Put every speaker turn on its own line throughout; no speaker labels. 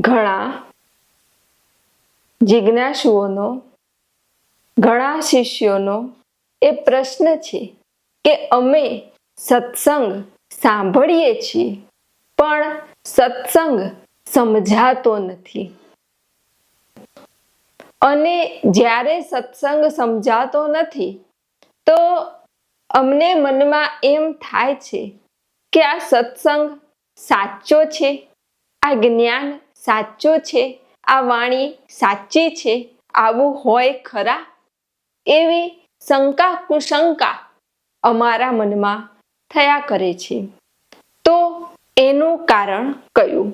ઘણા જિજ્ઞાસુઓનો ઘણા શિષ્યોનો એ પ્રશ્ન છે કે અમે સત્સંગ સાંભળીએ છીએ, પણ સત્સંગ સમજાતો નથી. અને જ્યારે સત્સંગ સમજાતો નથી, તો અમને મનમાં એમ થાય છે કે આ સત્સંગ સાચો છે? આ જ્ઞાન સાચું છે? આ વાણી સાચી છે? આવું હોય ખરા? એવી શંકા કુશંકા અમારા મનમાં થયા કરે છે. તો એનું કારણ કયું?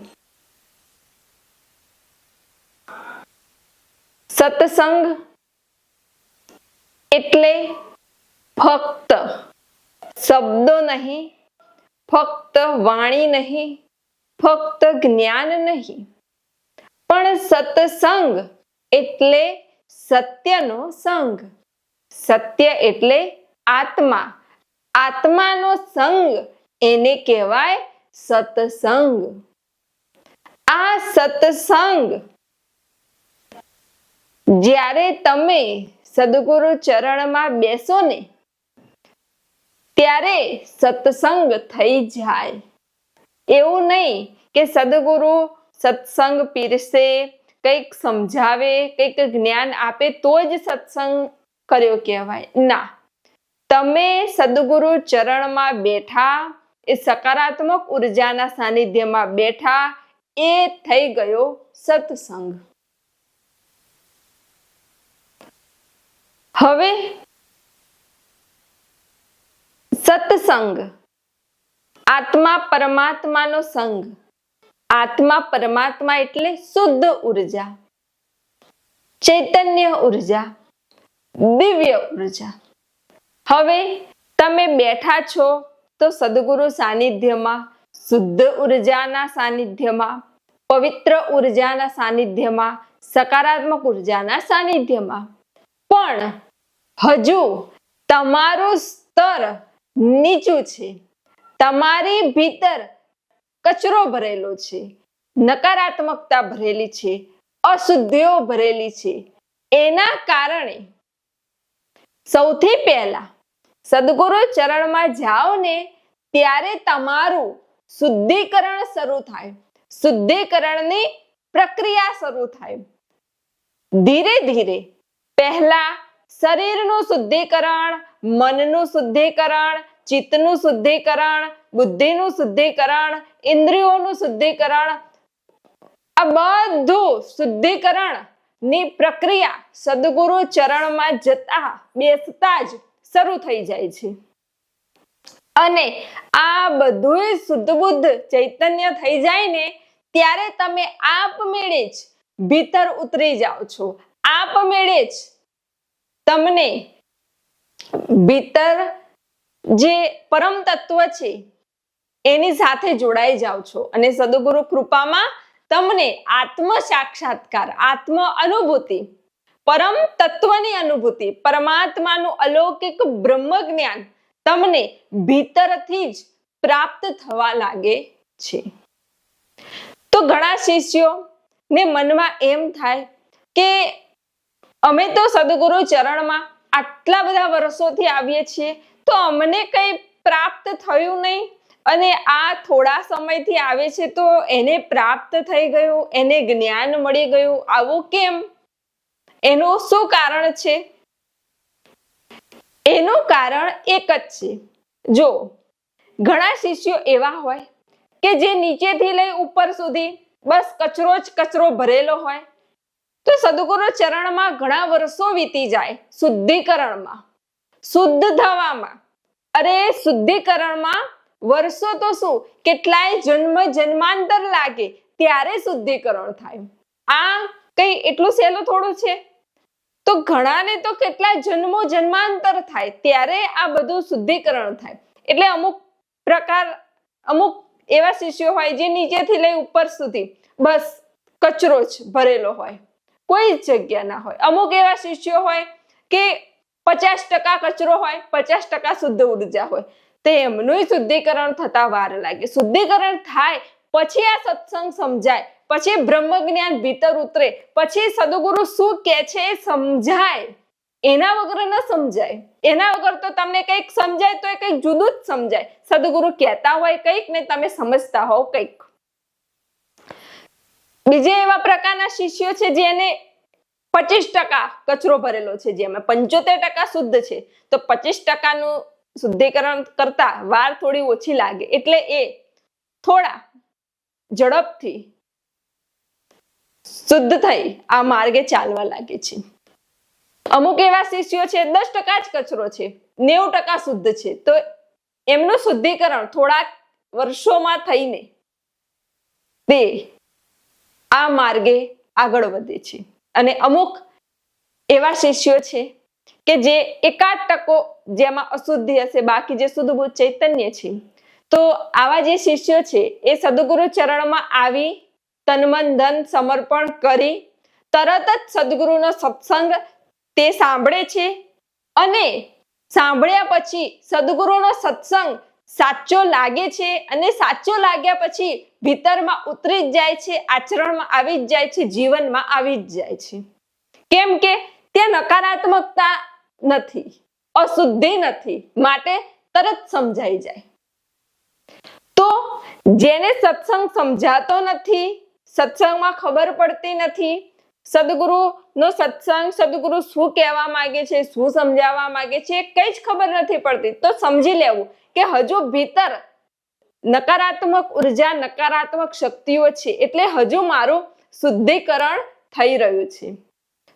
સત્સંગ એટલે ફક્ત શબ્દો નહીં, ફક્ત વાણી નહીં, ફક્ત જ્ઞાન નહીં. પણ સત્સંગ એટલે સત્યનો સંગ. સત્ય એટલે આત્મા. આત્માનો સંગ એને કહેવાય સત્સંગ. આ સત્સંગ જ્યારે તમે સદગુરુ ચરણમાં બેસો ને, ત્યારે સત્સંગ થઈ જાય. એવું નહીં કે સદગુરુ સત્સંગ પીરસે, કંઈક સમજાવે, કંઈક જ્ઞાન આપે, તો જ સત્સંગ કર્યો કહેવાય. ના. તમે સદગુરુ ચરણમાં બેઠા, એ સકારાત્મક ઉર્જાના સાનિધ્યમાં બેઠા, એ થઈ ગયો સત્સંગ. હવે સત્સંગ. આત્મા પરમાત્માનો સંગ. આત્મા પરમાત્મા એટલે શુદ્ધ ઊર્જા, ચૈતન્ય ઊર્જા, દિવ્ય ઊર્જા. હવે તમે બેઠા છો તો સદગુરુ સાનિધ્યમાં, શુદ્ધ ઉર્જાના સાનિધ્યમાં, પવિત્ર ઉર્જાના સાનિધ્યમાં, સકારાત્મક ઉર્જાના સાનિધ્યમાં. પણ હજુ તમારું સ્તર નીચું છે. તમારી ભીતર કચરો ભરેલો છે, નકારાત્મકતા ભરેલી છે, અશુદ્ધિઓ ભરેલી છે. એના કારણે સૌથી પહેલા સદગુરુ ચરણમાં જાઓ ને, ત્યારે તમારું શુદ્ધિકરણ શરૂ થાય. શુદ્ધિકરણની પ્રક્રિયા શરૂ થાય. ધીરે ધીરે પહેલા શરીરનું શુદ્ધિકરણ, મનનું શુદ્ધિકરણ, ચિત્તનું શુદ્ધિકરણ, બુદ્ધિનું શુદ્ધિકરણ ઇન્દ્રિયોનું શુદ્ધિકરણ, આ બધું શુદ્ધિકરણની પ્રક્રિયા સદગુરુ ચરણમાં જતા બેસતા જ શરૂ થઈ જાય છે. અને આ બધું શુદ્ધ બુદ્ધ ચૈતન્ય થઈ જાય ને ત્યારે તમે આપમેળે જ ભીતર ઉતરી જાઓ છો. આપમેળે જ તમને ભીતર જે પરમ તત્વ છે એની સાથે જોડાઈ જાઓ છો. અને સદગુરુ કૃપામાં તમને આત્મ સાક્ષાત્કાર આત્મ અનુભૂતિ, પરમ તત્વની અનુભૂતિ, પરમાત્માનું અલૌકિક બ્રહ્મ જ્ઞાન તમને ભીતરથી જ પ્રાપ્ત થવા લાગે છે. તો ઘણા શિષ્યો ને મનમાં એમ થાય કે અમે તો સદગુરુ ચરણમાં આટલા બધા વર્ષોથી આવીએ છીએ, તો અમને કંઈ પ્રાપ્ત થયું નહીં? અને આ થોડા સમયથી આવે છે તો એને પ્રાપ્ત થઈ ગયું, એને જ્ઞાન મળી ગયું. આવું કેમ? એનું શું કારણ છે? એનું કારણ એક જ છે. જો, ઘણા શિષ્યો એવા હોય કે જે નીચેથી લઈ ઉપર સુધી બસ કચરો જ કચરો ભરેલો હોય, તો સદગુરુ ચરણમાં ઘણા વર્ષો વીતી જાય શુદ્ધિકરણમાં, શુદ્ધ થવામાં. અરે, શુદ્ધિકરણમાં વર્ષો તો શું? કેટલાય જન્મ જન્માંતર લાગે, ત્યારે શુદ્ધિકરણ થાય. આ કઈ એટલું સહેલું થોડું છે? તો ઘણાને તો કેટલા જન્મો જન્માંતર થાય, ત્યારે આ બધું શુદ્ધિકરણ થાય. એટલે અમુક પ્રકાર, અમુક એવા શિષ્યો હોય જે નીચેથી લઈ ઉપર સુધી, બસ કચરો જ ભરેલો હોય. કોઈ જ જગ્યા ના હોય. અમુક એવા શિષ્યો હોય કે પચાસ ટકા કચરો હોય, પચાસ ટકા શુદ્ધ ઊર્જા હોય. તો એમનું શુદ્ધિકરણ થતા વાર લાગે. શુદ્ધિકરણ થાય, પછી આ સત્સંગ સમજાય, પછી બ્રહ્મ જ્ઞાન ભીતર ઉતરે, પછી સદગુરુ શું કે છે સમજાય. એના વગર ન સમજાય. એના વગર તો તમને કંઈક સમજાય તો એ કંઈક જુદું જ સમજાય. સદગુરુ કહેતા હોય કંઈક ને તમે સમજતા હોવ કંઈક. બીજા એવા પ્રકારના શિષ્યો છે જેને પચીસ ટકા કચરો ભરેલો છે. જેમાં પંચોતેર ટકા શુદ્ધ છે. તો પચીસ ટકાનું શુદ્ધિકરણ કરતા વાર થોડી ઓછી લાગે. એટલે એ થોડા ઝડપથી શુદ્ધ થઈ આ માર્ગે ચાલવા લાગે છે. અમુક એવા શિષ્યો છે, દસ ટકા જ કચરો છે, નેવું ટકા શુદ્ધ છે. તો એમનું શુદ્ધિકરણ થોડાક વર્ષોમાં થઈને તે આ માર્ગે આગળ વધે છે. અને અમુક એવા શિષ્યો છે કે જે એકાદ ટકો જેમાં અશુદ્ધિ હશે, બાકી જે શુદ્ધ ચૈતન્ય છે. તો આવા જે શિષ્યો છે, એ સદગુરુ ચરણમાં આવી તનમન ધન સમર્પણ કરી તરત જ સદગુરુનો સત્સંગ તે સાંભળે છે અને સાંભળ્યા પછી સદગુરુનો સત્સંગ સાચો લાગે છે અને સાચો લાગ્યા પછી ભીતરમાં ઉતરી જ જાય છે, આચરણમાં આવી જ જાય છે, જીવનમાં આવી જ જાય છે. કેમ કે ત્યાં નકારાત્મકતા નથી, અશુદ્ધિ નથી, માટે તરત સમજાઈ જાય. તો જેને સત્સંગ સમજાતો નથી, સત્સંગમાં ખબર પડતી નથી સદગુરુ નો સત્સંગ સદગુરુ શું કહેવા માંગે છે, શું સમજાવવા માંગે છે, કઈ જ ખબર નથી પડતી. તો સમજી લેવું કે હજુ ભીતર નકારાત્મક ઊર્જા, નકારાત્મક શક્તિઓ છે, એટલે હજુ મારું શુદ્ધિકરણ થઈ રહ્યું છે.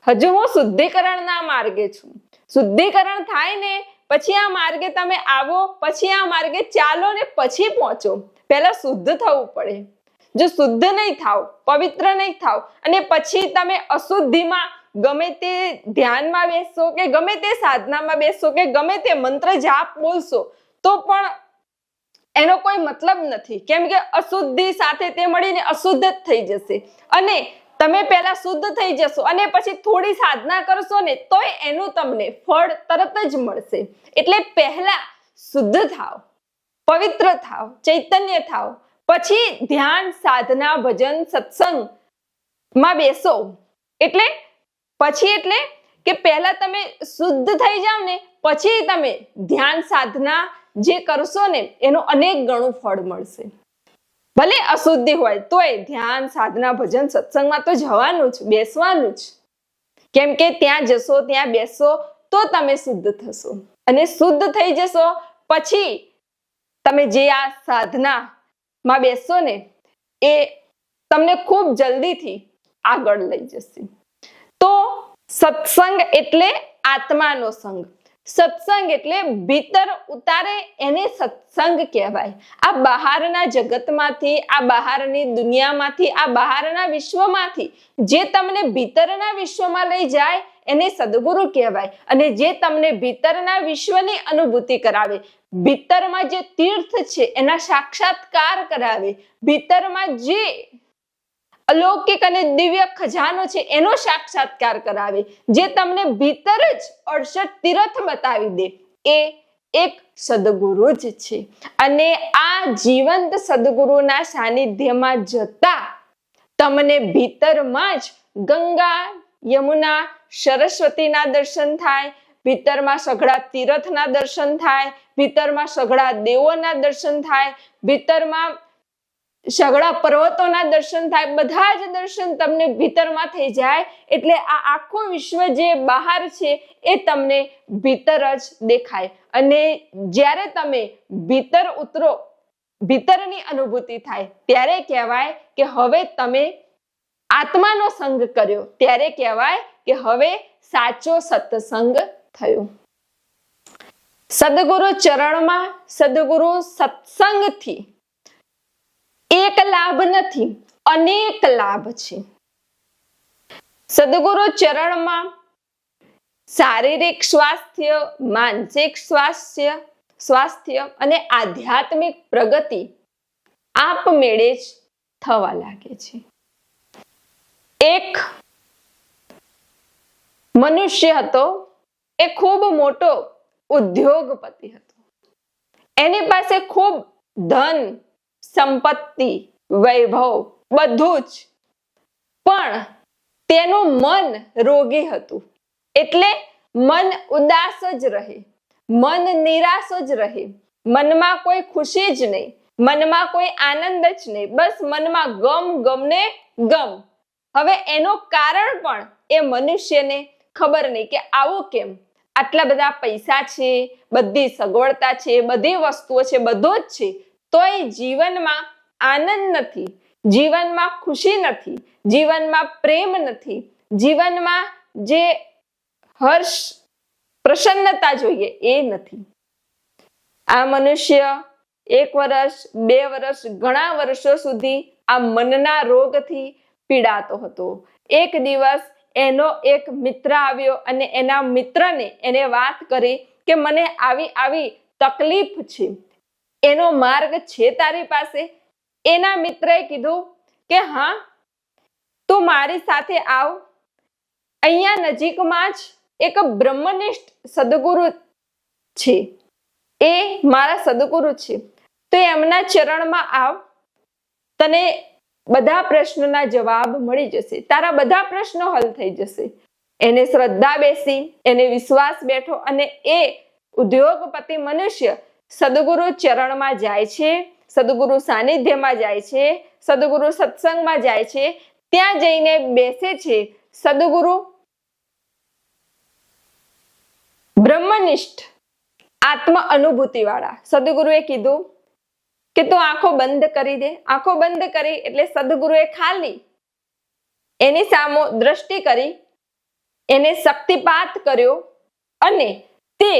હજુ હું શુદ્ધિકરણના માર્ગે છું. શુદ્ધિકરણ થાય ને પછી આ માર્ગે તમે આવો, પછી આ માર્ગે ચાલો ને પછી પહોંચો. પહેલા શુદ્ધ થવું પડે. જો શુદ્ધ નહીં થાવ, પવિત્ર નહીં થાવ, અને પછી તમે અશુદ્ધિમાં ગમે તે ધ્યાનમાં બેસશો કે ગમે તે સાધનામાં બેસશો કે ગમે તે મંત્ર જાપ બોલશો, તો પણ એનો કોઈ મતલબ નથી. કેમ કે અશુદ્ધિ સાથે તે મળીને અશુદ્ધ જ થઈ જશે. અને તમે પહેલા શુદ્ધ થઈ જશો અને પછી થોડી સાધના કરશો ને તોય એનું તમને ફળ તરત જ મળશે. એટલે પહેલા શુદ્ધ થાવ, પવિત્ર થાવ, ચૈતન્ય થાવ, પછી ધ્યાન, સાધના, ભજન, સત્સંગમાં બેસો. એટલે પછી એટલે કે પહેલા તમે શુદ્ધ થઈ જાવ ને પછી તમે ધ્યાન, સાધના જે કરશો ને એનું અનેક ગણું ફળ મળશે. ભલે અશુદ્ધિ હોય, તોય ધ્યાન, સાધના, ભજન, સત્સંગમાં તો જવાનું જ, બેસવાનું જ. કેમ કે ત્યાં જશો, ત્યાં બેસો, તો તમે શુદ્ધ થશો. અને શુદ્ધ થઈ જશો, પછી તમે જે આ સાધના માં બેસશો ને, એ તમને ખૂબ જલ્દીથી આગળ લઈ જશે. તો સત્સંગ એટલે આત્માનો સંગ. સત્સંગ એટલે ભીતર ઉતારે એને સત્સંગ કહેવાય. આ બહારના જગતમાંથી, આ બહારની દુનિયામાંથી, આ બહારના વિશ્વમાંથી જે તમને ભીતરના વિશ્વમાં લઈ જાય એને સદગુરુ કહેવાય અને જે તમને ભીતરના વિશ્વની અનુભૂતિ કરાવે. ભીતરમાં જે તીર્થ છે એના સાક્ષાત્કાર કરાવે. ભીતરમાં જે અલૌકિક અને દિવ્ય ખજાનો છે, એનો સાક્ષાત્કાર કરાવે, જે તમને ભીતર જ અડસઠ તીર્થ બતાવી દે. એ એક સદગુરુ જ છે. અને આ જીવંત સદગુરુના સાનિધ્યમાં જતા તમને ભીતરમાં જ ગંગા, યમુના, સરસ્વતીના દર્શન થાય, ભીતરમાં સઘળા તીર્થના દર્શન થાય, ભીતરમાં સઘળા દેવોના દર્શન થાય, ભીતરમાં સઘળા પર્વતોના દર્શન થાય, બધા જ દર્શન તમને ભીતરમાં થઈ જાય. એટલે આ આખું વિશ્વ જે બહાર છે એ તમને ભીતર જ દેખાય. અને જ્યારે તમે ભીતર ઉતરો, ભીતરની અનુભૂતિ થાય, ત્યારે કહેવાય કે હવે તમે આત્માનો સંગ કર્યો. ત્યારે કહેવાય કે હવે સાચો સત્સંગ થયો. સદગુરુ ચરણમાં, સદગુરુ સત્સંગથી એક લાભ નથી, અનેક લાભ છે. સદગુરુ ચરણમાં શારીરિક સ્વાસ્થ્ય, માનસિક સ્વાસ્થ્ય સ્વાસ્થ્ય અને આધ્યાત્મિક પ્રગતિ આપમેળે જ થવા લાગે છે. એક, મનુષ્ય હતો, એ ખૂબ મોટો ઉદ્યોગપતિ હતો. એની પાસે ખૂબ ધન સંપત્તિ, વૈભવ, બધું જ. પણ તેનું મન રોગી હતું. એટલે મન ઉદાસ જ રહે. મન નિરાશ જ રહે. મનમાં કોઈ ખુશી જ નહીં. મનમાં કોઈ આનંદ જ નહીં. બસ મનમાં ગમ ગમને ગમ. હવે એનું કારણ પણ એ મનુષ્યને ખબર નહીં કે આવું કેમ? આટલા બધા પૈસા છે, બધી સગવડતા છે, બધી વસ્તુઓ છે, બધું જ છે. તોય જીવનમાં આનંદ નથી, જીવનમાં ખુશી નથી, જીવનમાં પ્રેમ નથી, જીવનમાં જે હર્ષ, પ્રસન્નતા જોઈએ એ નથી. આ મનુષ્ય એક વર્ષ બે વર્ષ ઘણા વર્ષો સુધી આ મનના રોગથી પીડાતો હતો. એક દિવસ એનો એક મિત્ર આવ્યો અને એના મિત્રને એને વાત કરી કે, મને આવી આવી તકલીફ છે. એનો માર્ગ છે તારી પાસે? એના મિત્રએ કીધું કે, હા, તું મારી સાથે આવ. અહીંયા નજીકમાં જ એક બ્રહ્મનિષ્ઠ સદગુરુ છે. એ મારા સદગુરુ છે. તો એમના ચરણમાં આવ. તને બધા પ્રશ્નના જવાબ મળી જશે. તારા બધા પ્રશ્નો હલ થઈ જશે. એને શ્રદ્ધા બેસી, એને વિશ્વાસ બેઠો અને એ ઉદ્યોગપતિ મનુષ્ય સદગુરુ ચરણમાં જાય છે, સદગુરુ સાનિધ્યમાં જાય છે, સદગુરુ સત્સંગમાં જાય છે, ત્યાં જઈને બેસે છે સદગુરુ. બ્રહ્મનિષ્ઠ, આત્મ અનુભૂતિ વાળા સદગુરુએ કીધું કે તું આંખો બંધ કરી દે. આંખો બંધ કરી એટલે સદગુરુએ ખાલી એની સામો દ્રષ્ટિ કરી, એને શક્તિપાત કર્યો અને તે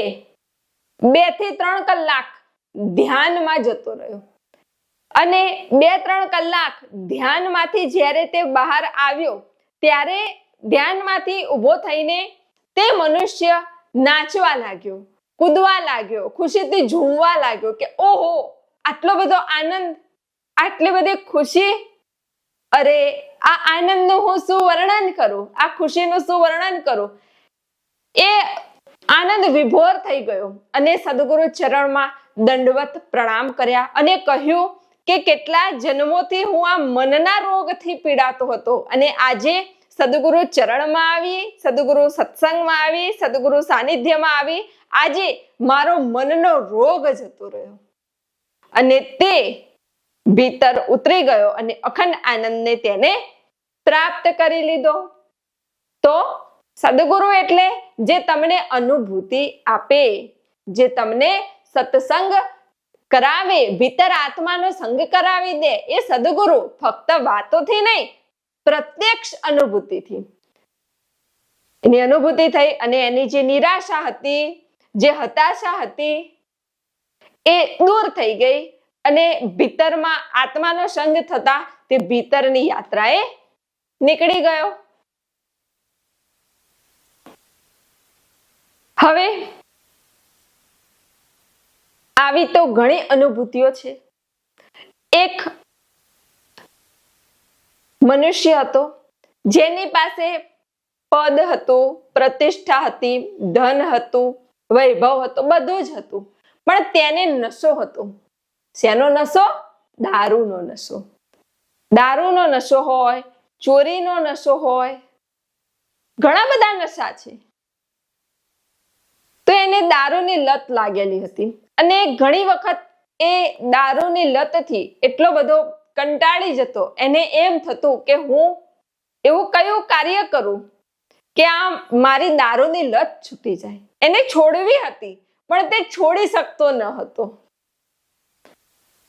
બેથી ત્રણ કલાક ધ્યાનમાં જતો રહ્યો. અને બે ત્રણ કલાક ધ્યાનમાંથી જ્યારે તે બહાર આવ્યો, ત્યારે ધ્યાનમાંથી ઊભો થઈને તે મનુષ્ય નાચવા લાગ્યો, કૂદવા લાગ્યો, ખુશીથી ઝૂમવા લાગ્યો કે, ઓહો, આટલો બધો આનંદ, આટલી બધી ખુશી? અરે, આ આનંદનું હું શું વર્ણન કરું, આ ખુશીનું શું વર્ણન કરું. એ આનંદ વિભોર થઈ ગયો. અને સદગુરુ ચરણમાં દંડવત પ્રણામ કર્યા અને કહ્યું કે કેટલા જન્મોથી હું આ મનના રોગથી પીડાતો હતો. અને આજે સદગુરુ ચરણમાં આવી, સદગુરુ સત્સંગમાં આવી, સદગુરુ સાનિધ્યમાં આવી, આજે મારો મનનો રોગ જતો રહ્યો. અને તે ભીતર ઉતરી ગયો અને અખંડ આનંદને તેને પ્રાપ્ત કરી લીધો. તો સદગુરુ એટલે જે તમને અનુભૂતિ આપે, જે તમને સત્સંગ કરાવે, ભીતર આત્માનો સંગ કરાવી દે, એ સદગુરુ ફક્ત વાતોથી નહીં, પ્રત્યક્ષ અનુભૂતિથી. એની અનુભૂતિ થઈ અને એની જે નિરાશા હતી, જે હતાશા હતી, એ દૂર થઈ ગઈ અને ભીતરમાં આત્માનો સંગ થતા તે ભીતરની યાત્રાએ નીકળી ગયો. હવે આવી તો ઘણી અનુભૂતિઓ છે. એક મનુષ્ય હતો, જેની પાસે પદ હતું, પ્રતિષ્ઠા હતી, ધન હતું, વૈભવ હતો, બધું જ હતું. પણ તેને નશો હતો. શેનો નશો દારૂનો નશો દારૂનો નશો હોય, ચોરીનો નશો હોય, ઘણા બધા નશા છે. દારૂની લત લાગેલી હતી. અને ઘણી વખત એ દારૂની લતથી એટલો બધો કંટાળી જતો. એને એમ થતું કે હું એવું કયું કાર્ય કરું કે આ મારી દારૂની લત છૂટી જાય. એને છોડવી હતી, પણ તે છોડી શકતો ન હતો.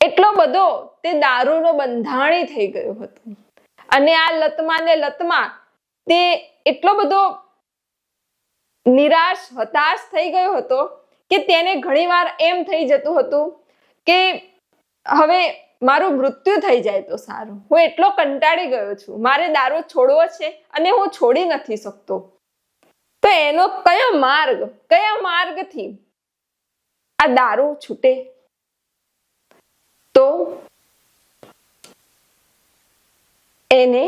એટલો બધો તે દારૂનો બંધાણી થઈ ગયો હતો. અને આ લતમાં ને લતમાં તે એટલો બધો નિરાશ, હતાશ થઈ ગયો હતો કે તેને ઘણીવાર એમ થઈ જતું હતું કે હવે મારું મૃત્યુ થઈ જાય તો સારું. હું એટલો કંટાળી ગયો છું. મારે દારૂ છોડવો છે અને હું છોડી નથી શકતો. તો એનો કયો માર્ગ, કયા માર્ગથી આ દારૂ છૂટે? તો એને,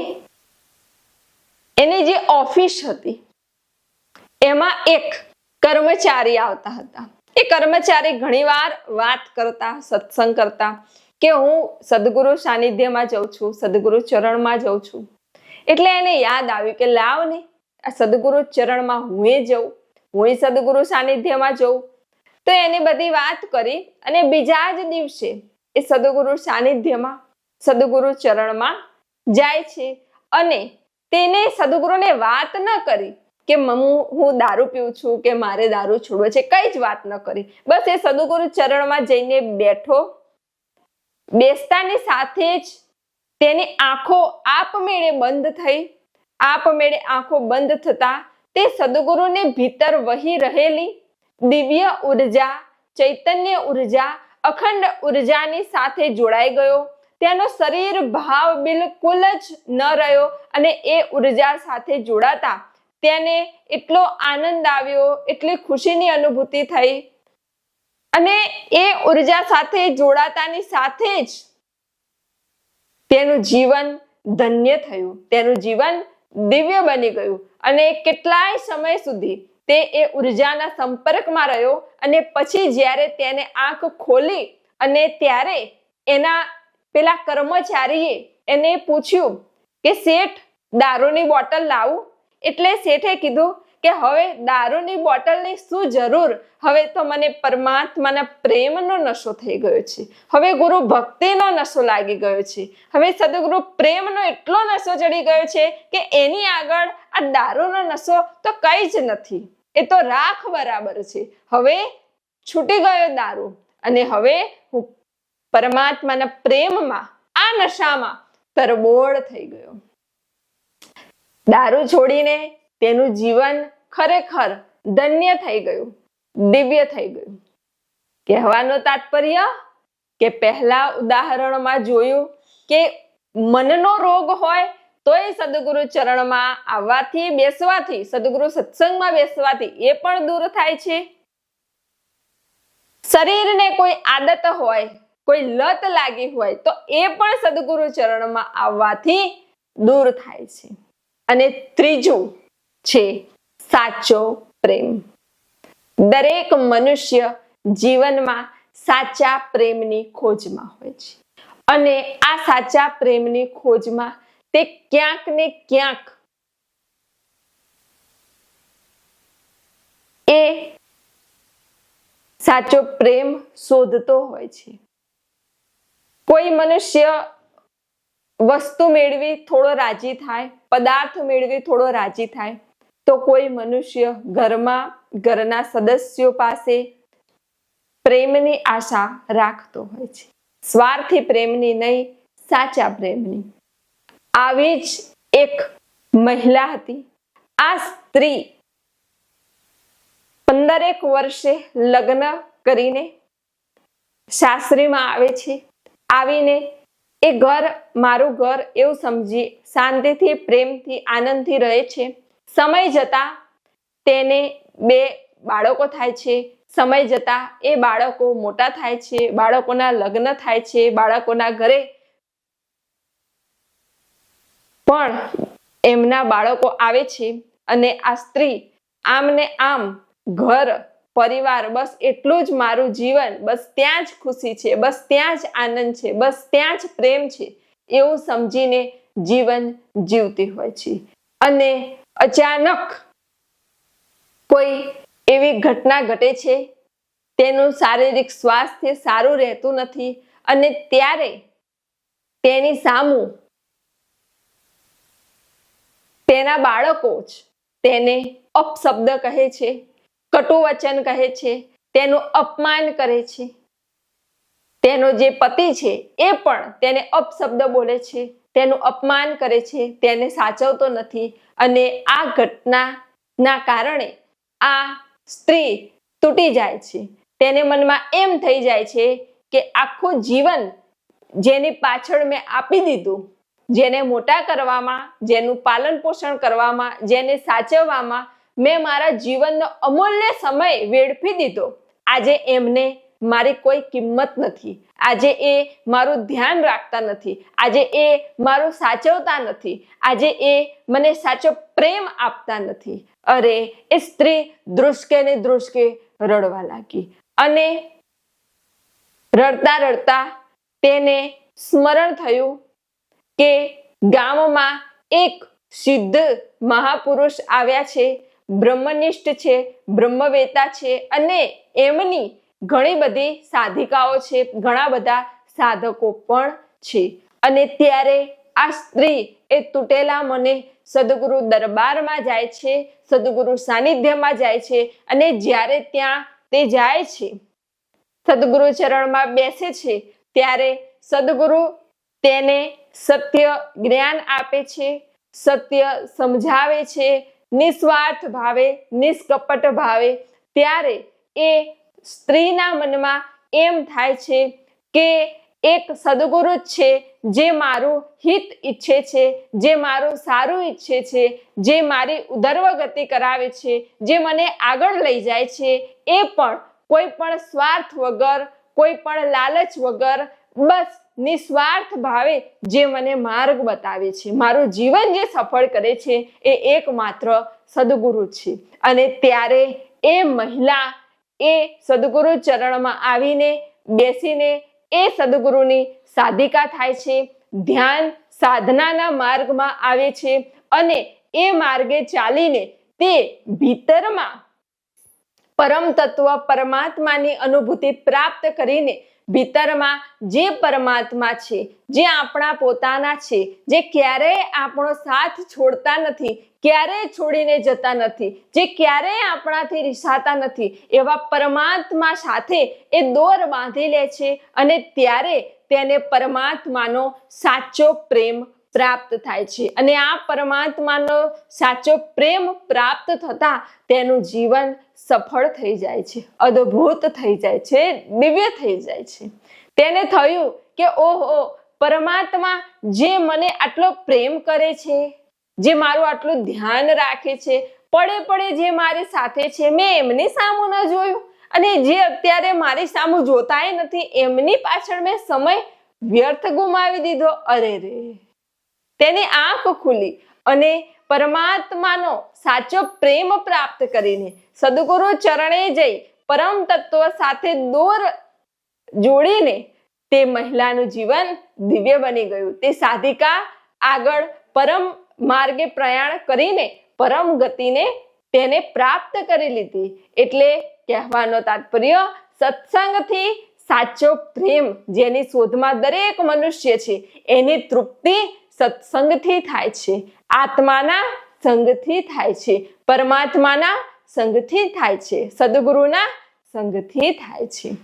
એની જે ઓફિસ હતી એમાં એક કર્મચારી આવતા હતા. એ કર્મચારી ઘણીવાર વાત કરતા, સત્સંગ કરતા કે હું સદગુરુ સાનિધ્યમાં જઉં છું, સદગુરુ ચરણમાં જઉં છું. એટલે એને યાદ આવ્યું કે લાવ ને, આ સદગુરુ ચરણમાં હું જઉં હું સદગુરુ સાનિધ્યમાં જઉં. તો એની બધી વાત કરી અને બીજા જ દિવસે એ સદગુરુ સાનિધ્યમાં, સદગુરુ ચરણમાં જાય છે. અને તેને સદગુરુને વાત ન કરી કે મમ્મુ, હું દારૂ પીઉં છું કે મારે દારૂ છોડવો છે, કઈ જ વાત ન કરી. બસ એ સદુગુરુ ચરણમાં જઈને બેઠો. બેસતાની સાથે જ તેની આંખો આપમેળે બંધ થઈ. આપમેળે આંખો બંધ થતા તે સદગુરુને ભીતર વહી રહેલી દિવ્ય ઊર્જા, ચૈતન્ય ઊર્જા, અખંડ ઉર્જાની સાથે જોડાઈ ગયો. તેનો શરીર ભાવ બિલકુલ જ ન રહ્યો અને એ ઊર્જા સાથે જોડાતા તેને એટલો આનંદ આવ્યો, એટલી ખુશીની અનુભૂતિ થઈ. અને એ ઊર્જા સાથે જોડાતાની સાથે જ તેનું જીવન ધન્ય થયું. તેનું જીવન દિવ્ય બની ગયું. અને કેટલાય સમય સુધી તે એ ઉર્જાના સંપર્કમાં રહ્યો અને પછી જ્યારે તેને આંખ ખોલી અને ત્યારે એના પેલા કર્મચારીએ એને પૂછ્યું કે, શેઠ, દારૂની બોટલ લાવું? એટલે શેઠે કીધું કે હવે દારૂની બોટલની શું જરૂર? હવે તો મને પરમાત્માના પ્રેમનો નશો થઈ ગયો છે. હવે ગુરુ ભક્તિનો નશો લાગી ગયો છે. હવે સદગુરુ પ્રેમનો એટલો નશો ચડી ગયો છે કે એની આગળ આ દારૂનો નશો તો કંઈ જ નથી. એ તો રાખ બરાબર છે. હવે છૂટી ગયો દારૂ અને હવે હું પરમાત્માના પ્રેમમાં, આ નશામાં તરબોળ થઈ ગયો. દારૂ છોડીને તેનું જીવન ખરેખર ધન્ય થઈ ગયું, દિવ્ય થઈ ગયું. કહેવાનો તાત્પર્ય કે પહેલા ઉદાહરણમાં જોયું કે મનનો રોગ હોય તોય સદગુરુ ચરણમાં આવવાથી, બેસવાથી, સદગુરુ સત્સંગમાં બેસવાથી એ પણ દૂર થાય છે. શરીરને કોઈ આદત હોય, કોઈ લત લાગી હોય તો એ પણ સદગુરુ ચરણમાં આવવાથી દૂર થાય છે. અને ત્રીજું છે સાચો પ્રેમ. દરેક મનુષ્ય જીવનમાં સાચા પ્રેમની ખોજમાં હોય છે. અને આ સાચા પ્રેમની ખોજમાં તે ક્યાંક ને ક્યાંક એ સાચો પ્રેમ શોધતો હોય છે. કોઈ મનુષ્ય વસ્તુ મેળવી થોડો રાજી થાય પદાર્થ મેળવી થોડો રાજી થાય. તો કોઈ મનુષ્ય ઘરમાં, ઘરના સદસ્યો પાસે પ્રેમની આશા રાખતો હોય છે. સ્વાર્થી પ્રેમની નહીં, સાચા પ્રેમની. આવી જ એક મહિલા હતી. આ સ્ત્રી પંદરેક વર્ષે લગ્ન કરીને સાસરીમાં આવે છે. આવીને એ ઘર મારું ઘર એવું સમજી, શાંતિથી, પ્રેમથી, આનંદથી રહે છે. સમય જતા તેને બે બાળકો થાય છે. સમય જતા એ બાળકો મોટા થાય છે, બાળકોના લગ્ન થાય છે, બાળકોના ઘરે. પણ એમના બાળકો આવે છે અને આ સ્ત્રી આમ ને આમ ઘર પરિવાર, બસ એટલું જ મારું જીવન, બસ ત્યાં જ ખુશી છે, બસ ત્યાં જ આનંદ છે, બસ ત્યાં જ પ્રેમ છે, એવું સમજીને જીવન જીવતી હોય છે. અને અચાનક કોઈ એવી ઘટના ઘટે છે, તેનું શારીરિક સ્વાસ્થ્ય સારું રહેતું નથી અને ત્યારે તેની સામું તેના બાળકો જ તેને અપશબ્દ કહે છે કટુ વચન કહે છે, તેનું અપમાન કરે છે. તેનો જે પતિ છે, એ પણ તેને અપશબ્દ બોલે છે. તેનું અપમાન કરે છે, તેને સાચવતો નથી. અને આ ઘટનાના કારણે આ સ્ત્રી તૂટી જાય છે. તેને મનમાં એમ થઈ જાય છે કે આખું જીવન જેની પાછળ મેં આપી દીધું, જેને મોટા કરવામાં, જેનું પાલન પોષણ કરવામાં, જેને સાચવવામાં મેં મારા જીવનનો અમૂલ્ય સમય વેડફી દીધો. આજે એમને મારી કોઈ કિંમત નથી. આજે એ મારું ધ્યાન રાખતા નથી. આજે એ મારું સાચવતા નથી. આજે એ મને સાચો પ્રેમ આપતા નથી. અરે, એ સ્ત્રી દૃષ્કે ને દૃષ્કે રડવા લાગી. અને રડતા રડતા તેને સ્મરણ થયું કે ગામમાં એક સિદ્ધ મહાપુરુષ આવ્યા છે. બ્રહ્મનિષ્ઠ છે, બ્રહ્મવેતા છે અને એમની ઘણી બધી સાધિકાઓ છે, ઘણા બધા સાધકો પણ છે. અને ત્યારે આ સ્ત્રી એ તૂટેલા મને સદગુરુ દરબારમાં જાય છે, સદગુરુ સાનિધ્યમાં જાય છે અને જ્યારે ત્યાં તે જાય છે, સદગુરુ ચરણમાં બેસે છે, ત્યારે સદગુરુ તેને સત્ય જ્ઞાન આપે છે, સત્ય સમજાવે છે નિસ્વાર્થ ભાવે, નિષ્કપટ ભાવે. ત્યારે એ સ્ત્રીના મનમાં એમ થાય છે કે એક સદગુરુ જ છે, જે મારું હિત ઈચ્છે છે, જે મારું સારું ઈચ્છે છે, જે મારી ઉદર્વ ગતિ કરાવે છે, જે મને આગળ લઈ જાય છે, એ પણ કોઈ પણ સ્વાર્થ વગર, કોઈ પણ લાલચ વગર બસ નિસ્વાર્થ ભાવે જે મને માર્ગ બતાવે છે, મારું જીવન જે સફળ કરે છે એ એકમાત્ર સદગુરુ છે. અને ત્યારે એ મહિલા એ સદગુરુ ચરણમાં આવીને બેસીને એ સદગુરુની સાધિકા થાય છે, ધ્યાન સાધનાના માર્ગમાં આવે છે અને એ માર્ગે ચાલીને તે ભીતરમાં પરમ તત્વ પરમાત્માની અનુભૂતિ પ્રાપ્ત કરીને ભીતરમાં જે પરમાત્મા છે, જે આપણા પોતાના છે, જે ક્યારેય આપણો સાથ છોડતા નથી, ક્યારેય છોડીને જતા નથી, જે ક્યારેય આપણાથી રિસાતા નથી, એવા પરમાત્મા સાથે એ દોર બાંધી લે છે અને ત્યારે તેને પરમાત્માનો સાચો પ્રેમ પ્રાપ્ત થાય છે. અને આ પરમાત્માનો સાચો પ્રેમ પ્રાપ્ત થતા તેનું જીવન સફળ થઈ જાય છે. અદ્ભુત થઈ જાય છે. દિવ્ય થઈ જાય છે. તેને થયું કે, ઓહો, પરમાત્મા જે મને આટલો પ્રેમ કરે છે, જે મારું આટલું ધ્યાન રાખે છે, પડે પડે જે મારી સાથે છે, મેં એમની સામું ન જોયું. અને જે અત્યારે મારી સામું જોતાય નથી, એમની પાછળ મેં સમય વ્યર્થ ગુમાવી દીધો. અરે રે! તેની આંખ ખુલી અને પરમાત્માનો સાચો પ્રેમ પ્રાપ્ત કરીને સદગુરુ ચરણે જઈ પરમ તત્વ સાથે દોર જોડીને તે મહિલાનું જીવન દિવ્ય બની ગયું. તે સાધિકા આગળ પરમ માર્ગે પ્રયાણ કરીને પરમ ગતિને તેને પ્રાપ્ત કરી લીધી. એટલે કહેવાનો તાત્પર્ય, સત્સંગથી સાચો પ્રેમ જેની શોધમાં દરેક મનુષ્ય છે, એની તૃપ્તિ સત્સંગથી થાય છે. આત્માના સંગથી થાય છે. પરમાત્માના સંગથી થાય છે. સદગુરુના સંગથી થાય છે.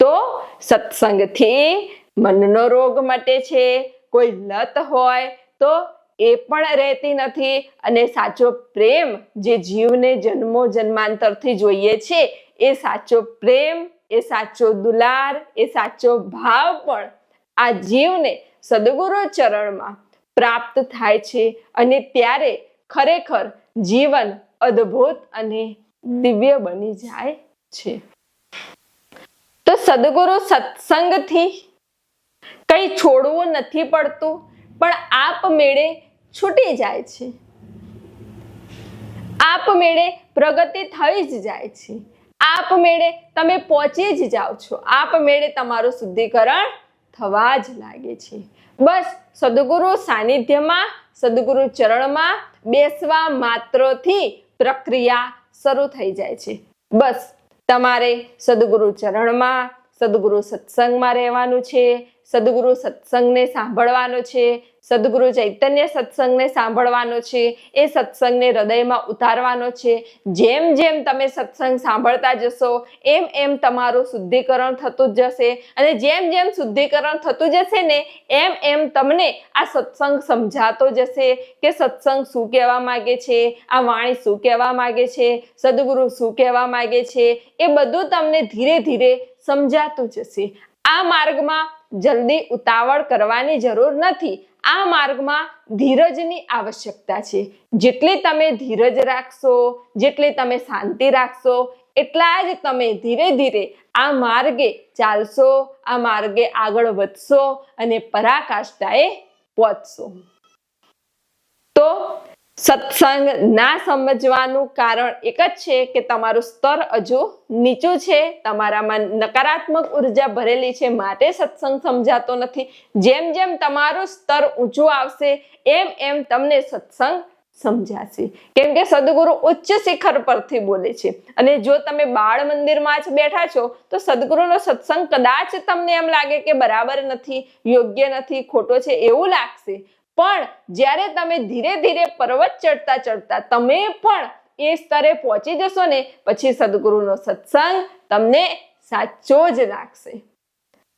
તો સત્સંગથી મનનો રોગ મટે છે. કોઈ લત હોય તો એ પણ રહેતી નથી અને સાચો પ્રેમ જે જીવને જન્મો જન્માંતરથી જોઈએ છે એ સાચો પ્રેમ, એ સાચો દુલાર, એ સાચો ભાવ પણ આ જીવને સદગુરુ ચરણમાં પ્રાપ્ત થાય છે અને ત્યારે ખરેખર જીવન અદ્ભુત અને દિવ્ય બની જાય છે. તો સદગુરુ સત્સંગથી કઈ છોડવું નથી પડતું, પણ આપમેળે છૂટી જાય છે. આપમેળે પ્રગતિ થઈ જ જાય છે. આપમેળે તમે પહોંચી જ જાઓ છો. આપમેળે તમારું શુદ્ધિકરણ થવા જ લાગે છે. બસ સદગુરુ સાનિધ્યમાં, સદગુરુ ચરણમાં બેસવા માત્રથી પ્રક્રિયા શરૂ થઈ જાય છે. બસ તમારે સદગુરુ ચરણમાં, સદગુરુ સત્સંગમાં રહેવાનું છે. સદગુરુ સત્સંગને સાંભળવાનો છે, સદગુરુ ચૈતન્ય સત્સંગને સાંભળવાનો છે, એ સત્સંગને હૃદયમાં ઉતારવાનો છે. જેમ જેમ તમે સત્સંગ સાંભળતા જશો, એમ એમ તમારું શુદ્ધિકરણ થતું જશે. અને જેમ જેમ શુદ્ધિકરણ થતું જશે ને, એમ એમ તમને આ સત્સંગ સમજાતો જશે કે સત્સંગ શું કહેવા માગે છે, આ વાણી શું કહેવા માગે છે, સદગુરુ શું કહેવા માગે છે, એ બધું તમને ધીરે ધીરે સમજાતું જશે. આ માર્ગમાં જલ્દી ઉતાવળ કરવાની જરૂર નથી. આ માર્ગમાં ધીરજની આવશ્યકતા છે. જેટલી તમે ધીરજ રાખશો, જેટલી તમે શાંતિ રાખશો, એટલા જ તમે ધીરે ધીરે આ માર્ગે ચાલશો, આ માર્ગે આગળ વધશો અને પરાકાષ્ઠાએ પહોંચશો. તો સત્સંગ ના સમજવાનું કારણ એક જ છે કે તમારું સ્તર હજુ નીચું છે, તમારામાં નકારાત્મક ઊર્જા ભરેલી છે, માટે સત્સંગ સમજાતો નથી. જેમ જેમ તમારું સ્તર ઊંચું આવશે, એમ એમ તમને સત્સંગ સમજાશે. કેમ કે સદગુરુ ઉચ્ચ શિખર પરથી બોલે છે. અને જો તમે બાળ મંદિરમાં જ બેઠા છો, તો સદગુરુનો સત્સંગ કદાચ તમને એમ લાગે કે બરાબર નથી, યોગ્ય નથી, ખોટો છે એવું લાગશે. પણ જ્યારે તમે ધીરે ધીરે પર્વત ચડતા ચડતા તમે પણ એ સ્તરે પહોંચી જશો ને, પછી સદગુરુનો સત્સંગ તમને સાચો જ લાગશે.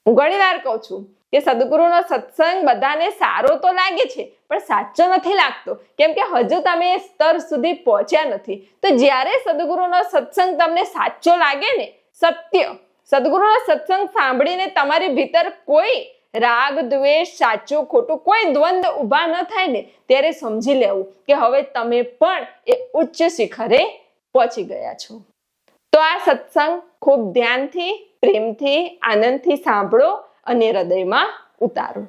હું ઘણી વાર કહું છું કે સદગુરુનો સત્સંગ બધાને સારો તો લાગે છે, પણ સાચો નથી લાગતો. કેમ કે હજુ તમે એ સ્તર સુધી પહોંચ્યા નથી. તો જ્યારે સદગુરુનો સત્સંગ તમને સાચો લાગે ને, સત્ય, સદગુરુનો સત્સંગ સાંભળીને તમારી ભીતર કોઈ રાગ, દ્વેષ, સાચું, ખોટું કોઈ દ્વંદ ઊભા ન થાય ને ત્યારે સમજી લેવું કે હવે તમે પણ એ ઉચ્ચ શિખરે પહોંચી ગયા છો. તો આ સત્સંગ ખૂબ ધ્યાનથી, પ્રેમથી, આનંદથી સાંભળો અને હૃદયમાં ઉતારો.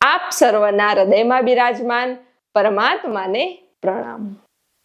આપ સર્વના હૃદયમાં બિરાજમાન પરમાત્માને પ્રણામ.